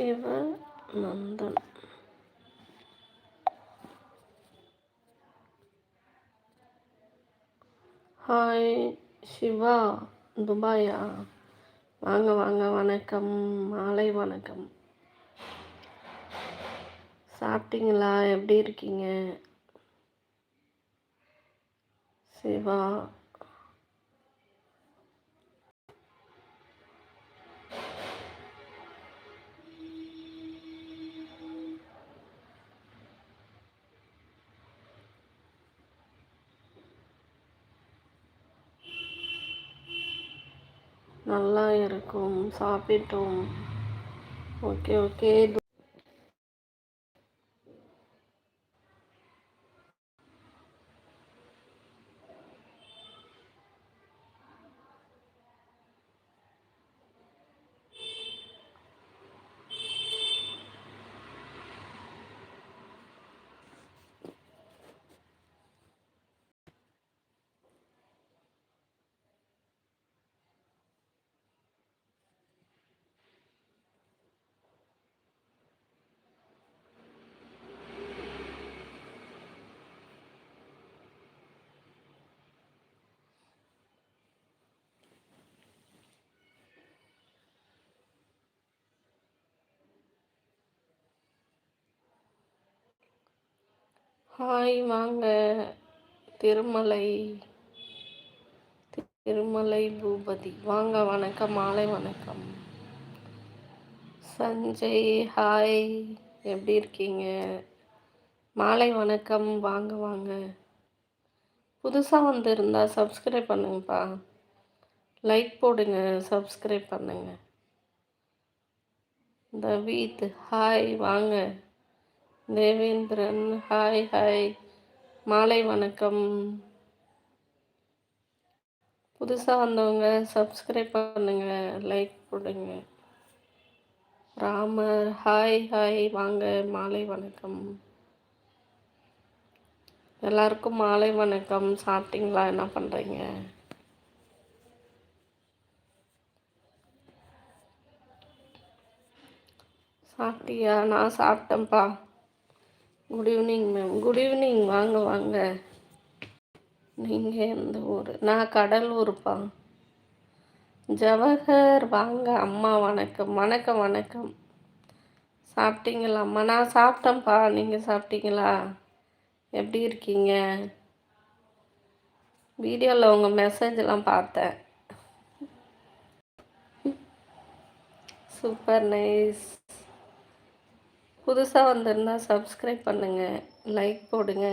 Sivanandan hi Siva துபாயா வாங்க வாங்க வணக்கம். மாலை வணக்கம். சாப்பிட்டீங்களா? எப்படி இருக்கீங்க? சிவா நல்லா இருக்கும். சாப்பிட்டோம். Okay okay. ஹாய் வாங்க. திருமலை திருமலை பூபதி. வாங்க வணக்கம் மாலை வணக்கம். சஞ்சய் ஹாய் எப்படி இருக்கீங்க? மாலை வணக்கம். வாங்க வாங்க. புதுசாக வந்திருந்தா சப்ஸ்கிரைப் பண்ணுங்கப்பா. லைக் போடுங்க சப்ஸ்கிரைப் பண்ணுங்க. தவீத் ஹாய் வாங்க. Devendran hi hi. மாலை வணக்கம். புதுசாக வந்தவங்க சப்ஸ்கிரைப் பண்ணுங்க லைக் போடுங்க ராமர் ஹாய் ஹாய். வாங்க மாலை வணக்கம். எல்லாருக்கும் மாலை வணக்கம். சாப்பிட்டீங்களா? என்ன பண்ணுறீங்க சாப்பிட்டியா? நான் சாப்பிட்டேன்ப்பா. Good evening ma'am good evening வாங்க வாங்க. நீங்கள் எந்த ஊர்? நான் கடலூர்ப்பா. ஜவஹர். வாங்க அம்மா வணக்கம். வணக்கம் வணக்கம். சாப்பிட்டீங்களா அம்மா நான் சாப்பிட்டேன்ப்பா. நீங்கள் சாப்பிட்டீங்களா? எப்படி இருக்கீங்க? வீடியோவில் உங்கள் மெசேஜெலாம் பார்த்தேன். சூப்பர் நைஸ் புதுசாக வந்திருந்தால் சப்ஸ்கிரைப் பண்ணுங்கள் லைக் போடுங்க.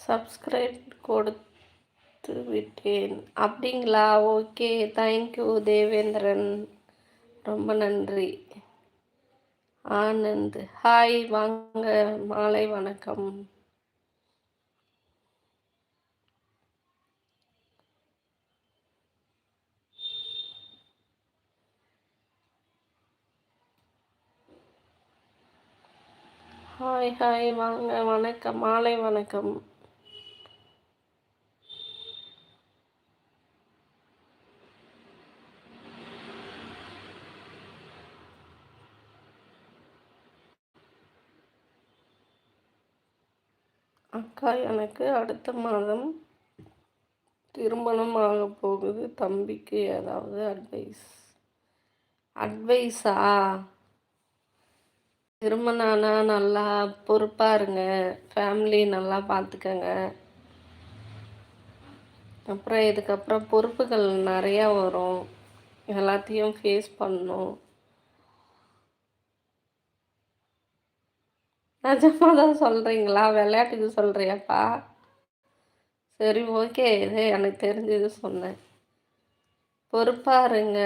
சப்ஸ்கிரைப் கொடுத்து பார்த்து விட்டேன். அப்படிங்களா? ஓகே. Thank you Devendran. ரொம்ப நன்றி. ஆனந்த். ஹாய் வாங்க. மாலை வணக்கம். ஹாய் ஹாய் வாங்க. வணக்கம். மாலை வணக்கம். அக்கா எனக்கு அடுத்த மாதம் திருமணம் ஆக போகுது. தம்பிக்கு ஏதாவது அட்வைஸ் அட்வைஸா திருமணம் ஆனால் நல்லா பொறுப்பாக இருங்க. ஃபேமிலி நல்லா பார்த்துக்கங்க அப்புறம் இதுக்கப்புறம் பொறுப்புகள் நிறையா வரும். எல்லாத்தையும் ஃபேஸ் பண்ணணும். நிஜமாக தான் சொல்கிறீங்களா விளையாட்டுக்கு சொல்கிறியாப்பா சரி ஓகே இது எனக்கு தெரிஞ்சது சொன்னேன். பொறுப்பாக இருங்க.